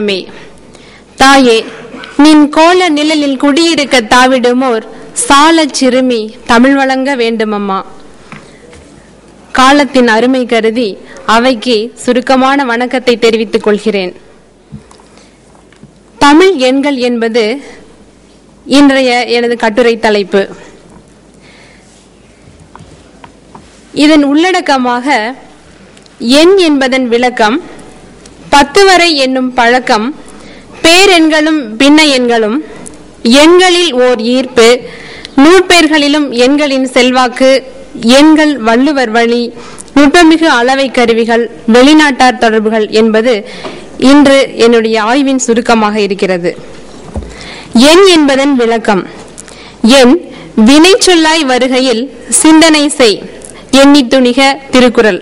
மே தாயே நின் கோல நிழலில் குடியிருக்க தாவிடுமோர் சாலச் சிறுமி தமிழ் வழங்க வேண்டுமம்மா. காலத்தின் அருமை கருதி அவைக்கு சுருக்கமான வணக்கத்தை தெரிவித்துக் கொள்கிறேன். தமிழ் எண்கள் என்பது இன்றைய எனது கட்டுரை தலைப்பு. இதன் உள்ளடக்கமாக எண் என்பதன் விளக்கம் பத்து வரை என்னும் பழக்கம் பேரெண்களும் பின்ன எண்களும் எண்களில் ஓர் ஈர்ப்பு நூற்பேர்களிலும் எண்களின் செல்வாக்கு எண்கள் வள்ளுவர் வழி நுட்பமிகு அளவை கருவிகள் வெளிநாட்டார் தொடர்புகள் என்பது இன்று என்னுடைய ஆய்வின் சுருக்கமாக இருக்கிறது. எண் என்பதன் விளக்கம். எண் வினைச்சொல்லாய் வருகையில் சிந்தனை செய் எண்ணி துணிக திருக்குறள்.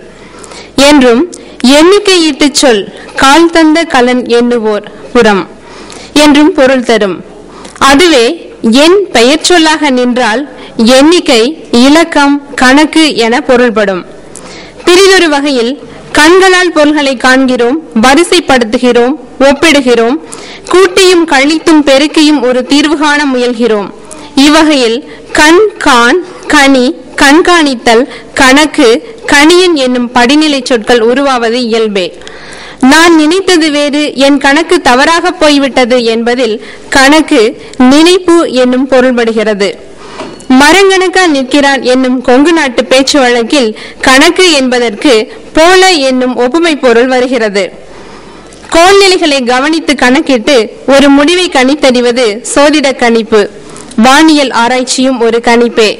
என்றும் எண்ணிக்கையிட்டு சொல் கால் தந்த கலன் எண்ணுவோர் புறம் என்றும் பொருள் தரும். அதுவே என் பெயர் சொல்லாக நின்றால் எண்ணிக்கை இலக்கம் கணக்கு என பொருள்படும். பிரிதொரு வகையில் கண்களால் பொருள்களை காண்கிறோம் வரிசைப்படுத்துகிறோம் ஒப்பிடுகிறோம் கூட்டியும் கழித்தும் பெருக்கியும் ஒரு தீர்வு காண முயல்கிறோம். இவ்வகையில் கண் கான் கனி கண்காணித்தல் கணக்கு கணியன் என்னும் படிநிலை சொற்கள் உருவாவது இயல்பே. நான் நினைத்தது வேறு என் கணக்கு தவறாக போய்விட்டது என்பதில் கணக்கு நினைப்பு என்னும் பொருள்படுகிறது. மரங்கணக்கா நிற்கிறான் என்னும் கொங்கு நாட்டு பேச்சு வழக்கில் கணக்கு என்பதற்கு போல என்னும் ஒப்புமை பொருள் வருகிறது. கோல்நிலைகளை கவனித்து கணக்கிட்டு ஒரு முடிவை கணித்தறிவது சோதிட கணிப்பு. வானியல் ஆராய்ச்சியும் ஒரு கணிப்பே.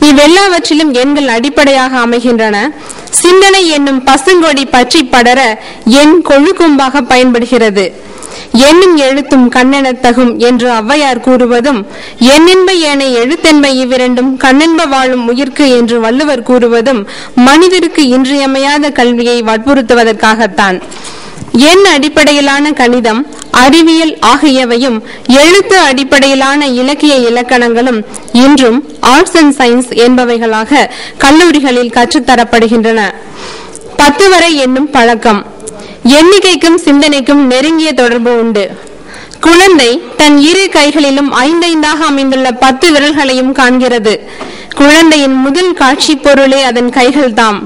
இவ்வெல்லாவற்றிலும் எண்கள் அடிப்படையாக அமைகின்றன. சிந்தனை என்னும் பசுங்கொடி பற்றி படர எண் கொழுக்கும்பாக பயன்படுகிறது. எண்ணும் எழுத்தும் கண்ணெனத் தகும் என்று ஔவையார் கூறுவதும் எண்ணென்ப ஏனை எழுத்தென்ப இவ்விரண்டும் கண்ணென்ப வாழும் உயிர்க்கு என்று வள்ளுவர் கூறுவதும் மனிதருக்கு இன்றியமையாத கல்வியை வற்புறுத்துவதற்காகத்தான். எண் அடிப்படையிலான கணிதம் அறிவியல் ஆகியவையும் எழுத்து அடிப்படையிலான இலக்கிய இலக்கணங்களும் இன்றும் ஆர்ட்ஸ் அண்ட் சயின்ஸ் என்பவைகளாக கல்லூரிகளில் கற்றுத்தரப்படுகின்றன. பத்து வரை என்னும் பழக்கம். எண்ணிக்கைக்கும் சிந்தனைக்கும் நெருங்கிய தொடர்பு உண்டு. குழந்தை தன் இரு கைகளிலும் ஐந்தைந்தாக அமைந்துள்ள பத்து விரல்களையும் காண்கிறது. குழந்தையின் முதல் காட்சி பொருளே அதன் கைகள்தாம்.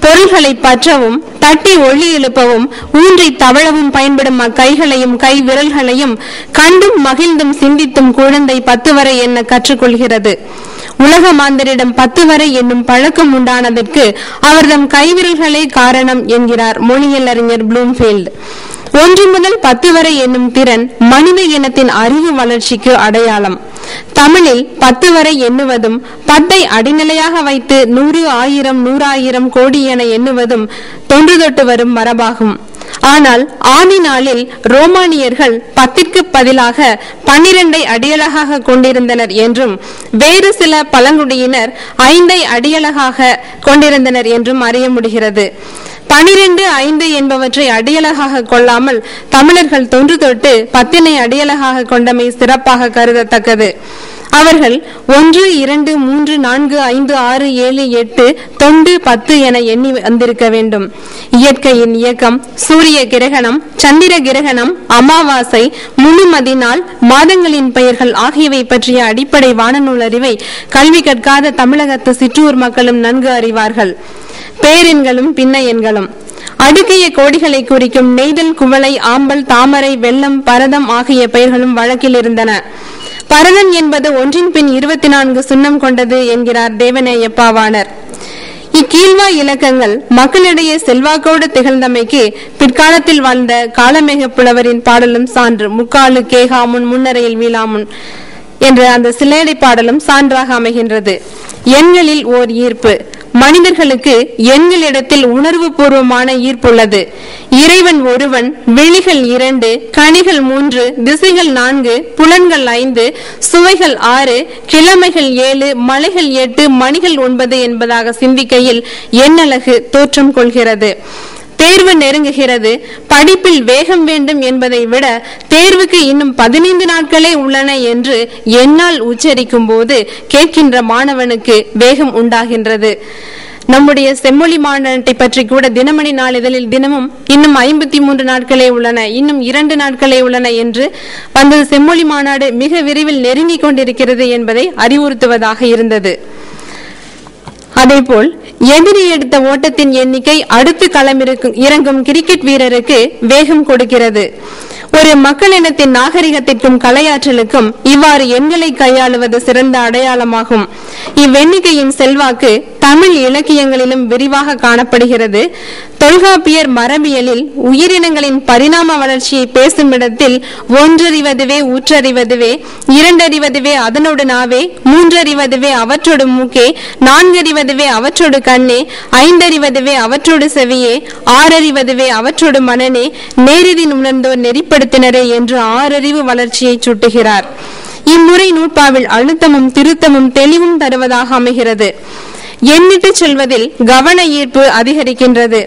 பொருள்களை பற்றவும் தட்டி ஒளி எழுப்பவும் ஊன்றி தவழவும் பயன்படும் அக்கைகளையும் கை விரல்களையும் கண்டும் மகிழ்ந்தும் சிந்தித்தும் குழந்தை பத்து வரை என்ன கற்றுக்கொள்கிறது? உலக மாந்தரிடம் பத்து வரை என்னும் பழக்கம் உண்டானதற்கு அவர்தம் கைவிரல்களே காரணம் என்கிறார் மொழியியல் அறிஞர் ப்ளூம்ஃபீல்ட் ஒன்று முதல் பத்து வரை என்னும் திறன் மனித இனத்தின் அறிவு வளர்ச்சிக்கு அடையாளம். தமிழில் பத்து வரை எண்ணுவதும் பத்தை அடிநிலையாக வைத்து நூறு ஆயிரம் நூறாயிரம் கோடி என எண்ணுவதும் தொன்று தொட்டு வரும் மரபாகும். ஆனால் ஆதி நாளில் ரோமானியர்கள் பத்திற்கு பதிலாக பன்னிரண்டை அடியலகாக கொண்டிருந்தனர் என்றும் வேறு சில பழங்குடியினர் ஐந்தை அடியலகாக கொண்டிருந்தனர் என்றும் அறிய முடிகிறது. பனிரெண்டு ஐந்து என்பவற்றை அடியலகாக கொள்ளாமல் தமிழர்கள் தொன்று தொட்டு பத்தினை அடியலகாக கொண்டமை சிறப்பாக கருதத்தக்கது. அவர்கள் ஒன்று இரண்டு மூன்று நான்கு ஐந்து ஆறு ஏழு எட்டு தொண்டு பத்து என எண்ணி வந்திருக்க வேண்டும். இயற்கையின் இயக்கம் சூரிய கிரகணம் சந்திர கிரகணம் அமாவாசை முழுமதி நாள் மாதங்களின் பெயர்கள் ஆகியவை பற்றிய அடிப்படை வானநூல் அறிவை கல்வி கற்காத தமிழகத்து சிற்றூர் மக்களும் நன்கு அறிவார்கள். பேரெண்களும் பின்ன எண்களும் அடுக்கிய கோடிகளை குறிக்கும் நெய்தல் குவளை ஆம்பல் தாமரை வெள்ளம் பரதம் ஆகிய பெயர்களும் வழக்கில் இருந்தன. பரதன் என்பது ஒன்றின் பின் இருபத்தி நான்கு சுண்ணம் கொண்டது என்கிறார் தேவநேயப்பாவாணர் இக்கீழ்வா இலக்கங்கள் மக்களிடையே செல்வாக்கோடு திகழ்ந்தமைக்கு பிற்காலத்தில் வாழ்ந்த காலமேக புலவரின் பாடலும் சான்று. முக்காலு கேகாமுன் முன்னரையில் வீழாமுன் என்ற அந்த சிலேடை பாடலும் சான்றாக அமைகின்றது. எண்களில் ஓர் ஈர்ப்பு. மனிதர்களுக்கு எண்களிடத்தில் உணர்வு பூர்வமான ஈர்ப்புள்ளது. இறைவன் ஒருவன் விழிகள் இரண்டு கனிகள் மூன்று திசைகள் நான்கு புலன்கள் ஐந்து சுவைகள் ஆறு கிழமைகள் ஏழு மலைகள் எட்டு மணிகள் ஒன்பது என்பதாக சிந்திக்கையில் எண்ணழகு தோற்றம் கொள்கிறது. தேர்வு நெருங்குகிறது. படிப்பில் வேகம் வேண்டும் என்பதை விட தேர்வுக்கு இன்னும் பதினைந்து நாட்களே உள்ளன என்று என்னால் உச்சரிக்கும் போது கேட்கின்ற மாணவனுக்கு வேகம் உண்டாகின்றது. நம்முடைய செம்மொழி மாநாட்டை பற்றி கூட தினமணி நாளிதழில் தினமும் இன்னும் ஐம்பத்தி மூன்று நாட்களே உள்ளன இன்னும் இரண்டு நாட்களே உள்ளன என்று வந்தது செம்மொழி மாநாடு மிக விரைவில் நெருங்கிக் கொண்டிருக்கிறது என்பதை அறிவுறுத்துவதாக இருந்தது. அதேபோல் எதிரி எடுத்த ஓட்டத்தின் எண்ணிக்கை அடுத்து களமிருக்கும் இறங்கும் கிரிக்கெட் வீரருக்கு வேகம் கொடுக்கிறது. ஒரு மக்களினத்தின் நாகரிகத்திற்கும் கலையாற்றலுக்கும் இவ்வாறு எண்களை கையாளுவது சிறந்த அடையாளமாகும். இவ்வெண்ணிக்கையின் செல்வாக்கு தமிழ் இலக்கியங்களிலும் விரிவாக காணப்படுகிறது. தொல்காப்பியர் மரபியலில் உயிரினங்களின் பரிணாம வளர்ச்சியை பேசும் இடத்தில் ஒன்றறிவதுவே ஊற்றறிவதுவே இரண்டறிவதுவே அதனோடு நாவே மூன்றறிவதுவே அவற்றோடு மூக்கே நான்கறிவதுவே அவற்றோடு கண்ணே ஐந்தறிவதுவே அவற்றோடு செவியே ஆறறிவதுவே அவற்றோடு மனனே நேரிதின் உணர்ந்தோர் மேம்படுத்தினரே என்று ஆறறிவு வளர்ச்சியை சுட்டுகிறார். இம்முறை நூற்பாவில் அழுத்தமும் திருத்தமும் தெளிவும் தருவதாக அமைகிறது. எண்ணிட்டு செல்வதில் கவன ஈர்ப்பு அதிகரிக்கின்றது.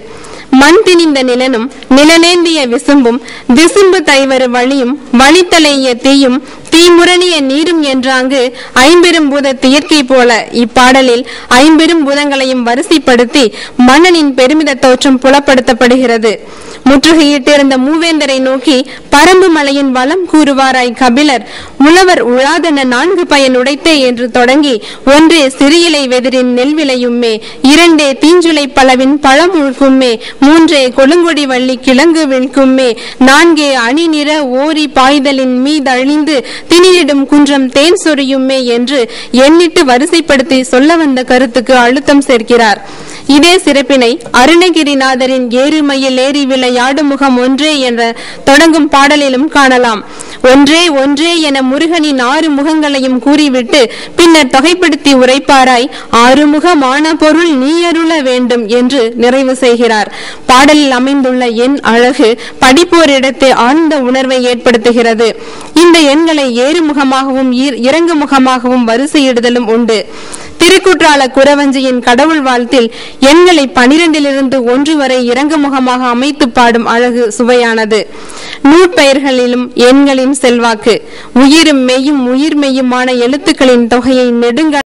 மண் திணிந்த நிலனும் நிலநேந்திய விசும்பும் விசும்பு தைவரு வழியும் வழித்தலைய தீயும் தீமுரணிய நீரும் என்றாங்கு ஐம்பெரும் பூத இயற்கை போல இப்பாடலில் ஐம்பெரும் பூதங்களையும் வரிசைப்படுத்தி மன்னனின் பெருமித தோற்றம் புலப்படுத்தப்படுகிறது. முற்றுகையிட்டிருந்த மூவேந்தரை நோக்கி பரம்பு மலையின் வளம் கூறுவாராய் கபிலர். உழவர் உழாதன நான்கு பயன் உடைத்தே என்று தொடங்கி ஒன்றே சிறியிலை வெதிரின் நெல் விளையுமே இரண்டே தீஞ்சுளை பலவின் பழம் உழுக்குமே மூன்றே கொழுங்கொடி வள்ளி கிழங்கு விழ்க்குமே நான்கே அணி நிற ஓரி பாய்தலின் மீதழிந்து திணியிடும் குன்றம் தேன் சொரியுமே என்று எண்ணிட்டு வரிசைப்படுத்தி சொல்ல வந்த கருத்துக்கு அழுத்தம் சேர்க்கிறார். இதே சிறப்பினை அருணகிரிநாதரின் ஏறுமையில் ஏறி யாடு முகம் ஒன்றே என்ற தொடங்கும் பாடலிலும் காணலாம். ஒன்றே ஒன்றே என முருகனின் ஆறு முகங்களையும் கூறிவிட்டு பின்னர் தொகைப்படுத்தி உரைப்பாராய் ஆறுமுகமான பொருள் நீ அருள வேண்டும் என்று நிறைவு செய்கிறார். பாடலில் அமைந்துள்ள எண் அழகு படிப்போரிடத்தை ஆழ்ந்த உணர்வை ஏற்படுத்துகிறது. இந்த எண்களை ஏறுமுகமாகவும் ஈர்- இறங்கு முகமாகவும் வரிசையிடுதலும் உண்டு. திருக்குற்றால குறவஞ்சியின் கடவுள் வாழ்த்தில் எண்களை பனிரெண்டிலிருந்து ஒன்று வரை இறங்கு முகமாக அமைத்து பாடும் அழகு சுவையானது. நூற்பெயர்களிலும் எண்களின் செல்வாக்கு. உயிரும் மெய்யும் உயிர் மெய்யுமான எழுத்துக்களின் தொகையை நெடுங்க